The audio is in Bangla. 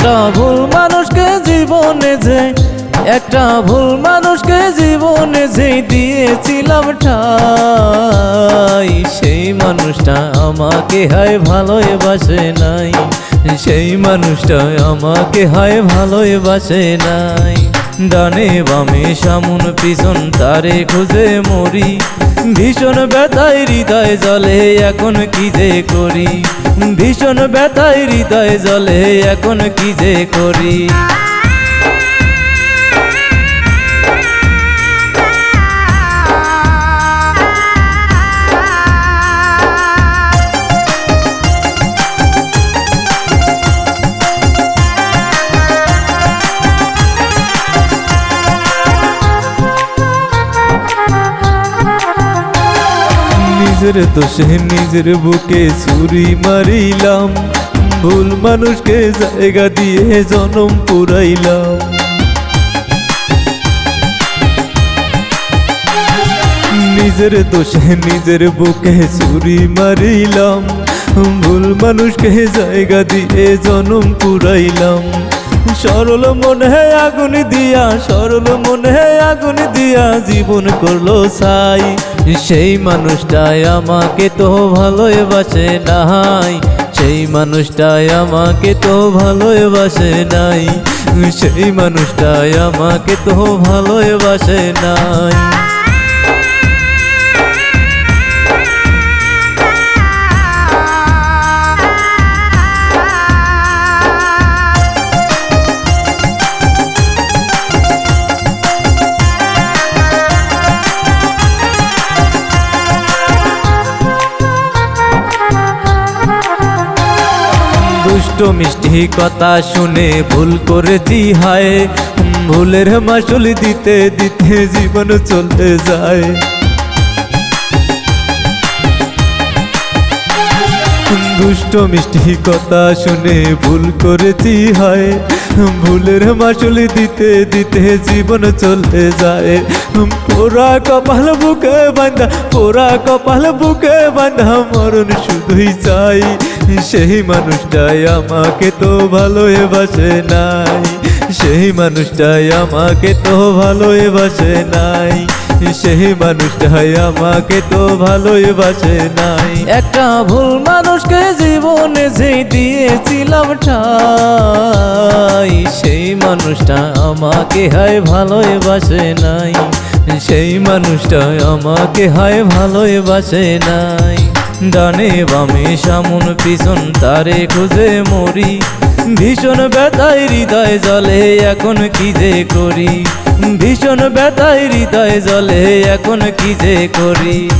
একটা ভুল মানুষকে জীবনে যে, একটা ভুল মানুষকে জীবনে যে দিয়েছিলাম ঠাই। সেই মানুষটা আমাকে হায় ভালোই বাসে নাই। সেই মানুষটা আমাকে হায় ভালোই বাসে নাই। ডানে বামে সামুন পিছন তারে খুঁজে মরি। ভীষণ ব্যথায় হৃদয় জলে এখন কি যে করি? ভীষণ ব্যথায় হৃদয় জলে এখন কি যে করি? নিজের দোষে নিজের বুকে ছুরি মারিলাম। ভুল মানুষকে জায়গা দিয়ে জনম পুরাইলাম। নিজের দোষে নিজের বুকে ছুরি মারিলাম। ভুল মানুষকে জায়গা দিয়ে জনম পুরাইলাম। সরল মনে আগুন দিয়া, সরল মনে আগুন দিয়া জীবন করল সাই সেই মানুষটাই আমাকে তো ভালোবাসে নাই। সেই মানুষটাই আমাকে তো ভালোবাসে নাই। সেই মানুষটাই আমাকে তো ভালোবাসে নাই। দুষ্ট মিষ্টি কথা শুনে ভুল করেছি, হায়। ভুলের মাসুল দিতে দিতে জীবন চলতে যায়। দুষ্ট মিষ্টি কথা শুনে ভুল করেছি, হায়। ভুলের মাসুল দিতে দিতে জীবন চলতে যায়। পোড়া কপাল বুকে বান্ধা পোড়া কপাল বুকে বান্ধা মরণ শুধুই চাই। সেই মানুষটাই আমাকে তো ভালোই বাসে নাই। সেই মানুষটাই আমাকে তো ভালোই বাসে নাই। সেই মানুষটাই আমাকে তো ভালোই বাসে নাই। একটা ভুল মানুষকে জীবনে যে দিয়েছিলাম ঠাই সেই মানুষটা আমাকে হায় ভালোই বাসে নাই। সেই মানুষটা আমাকে হায় ভালোই বাসে নাই। ডানে বামে সামুন, পিছন তারে খুঁজে মরি। ভীষণ ব্যথায় হৃদয় জলে এখন কি যে করি? ভীষণ ব্যথায় হৃদয় জলে এখন কি যে করি?